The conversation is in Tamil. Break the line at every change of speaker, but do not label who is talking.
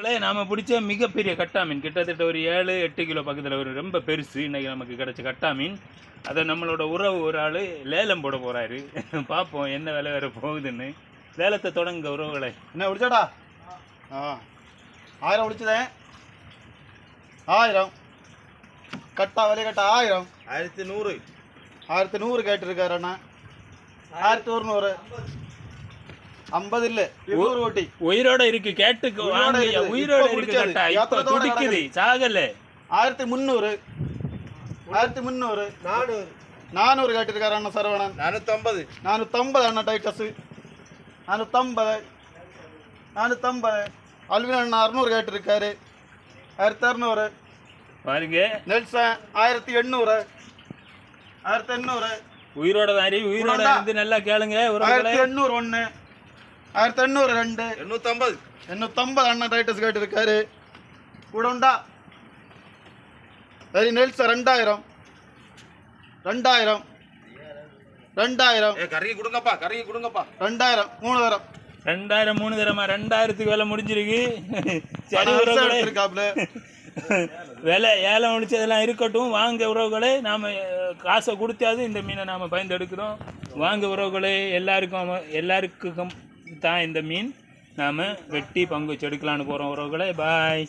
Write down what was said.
நண்பர்களே நாம் பிடிச்ச மிகப்பெரிய கட்டாமீன் கிட்டத்தட்ட ஒரு ஏழு எட்டு கிலோ பக்கத்தில் ஒரு ரொம்ப பெருசு இன்றைக்கி நமக்கு கிடச்ச கட்டாமீன். அதை நம்மளோட உறவு ஒரு ஆள் லேலம் போட போகிறாரு பார்ப்போம் என்ன வேலை வேறு போகுதுன்னு. லேலத்தை தொடங்க உறவுகளை.
என்ன பிடிச்சாடா ஆ. ஆயிரம் பிடிச்சதேன் ஆயிரம். கட்டா விலை கட்டா ஆயிரம்.
ஆயிரத்தி நூறு.
ஆயிரத்தி நூறு கேட்டிருக்காரு அண்ணா. ஆயிரத்தி ஒரு ஐம்பது இல்ல. இருநூறு ஓட்டி.
உயிரோட இருக்கு கேட்டுக்கு
உயிரோட
இருக்கு. துடிக்குது. சாகல.
ஆயிரத்தி முந்நூறு. ஆயிரத்தி முந்நூறு.
நானூறு.
நானூறு கேட்டிருக்காரு அண்ணா சரவணன்.
நானூற்றம்பது
நானூற்றம்பது அண்ணா டைட்டஸ். நானூற்றம்பது நானூற்றம்பது அல்வின் அண்ணா அறுநூறு கேட்டிருக்காரு. ஆயிரத்தி அறுநூறு.
பாருங்க.
நெல்சன் ஆயிரத்தி எண்ணூறு. ஆயிரத்தி எண்ணூறு.
உயிரோட தான் இருக்கு. உயிரோட? இருந்து நல்லா கேளுங்க
ஆயிரத்தி எண்ணூறு ஒன்று ஆயிரத்தி எண்ணூறு ரெண்டு.
எண்ணூற்றம்பது
எண்ணூற்றம்பது அண்ணா டைட்டஸ் கேட்டிருக்காரு. கூட உண்டா? சரி நெல்சன் ரெண்டாயிரம். ரெண்டாயிரம். ரெண்டாயிரம்.
ஏ கறி கொடுங்கப்பா கறி கொடுங்கப்பா.
ரெண்டாயிரம். மூணு தரம்.
ரெண்டாயிரம் மூணு தரமா? ரெண்டாயிரத்துக்கு வேலை முடிஞ்சிருக்கு. சரி
இருக்காப்ல
விலை ஏலம் முடிச்சதெல்லாம் இருக்கட்டும் வாங்க உறவுகளே. நாம் காசை கொடுத்தாது இந்த மீனை நாம் பயந்தெடுக்கிறோம் வாங்க உறவுகளே எல்லாருக்கும் எல்லாருக்கும் தான் இந்த மீன். நாம் வெட்டி பங்கு வச்சு எடுக்கலான்னு போகிறோம் உறவுகளே. பாய்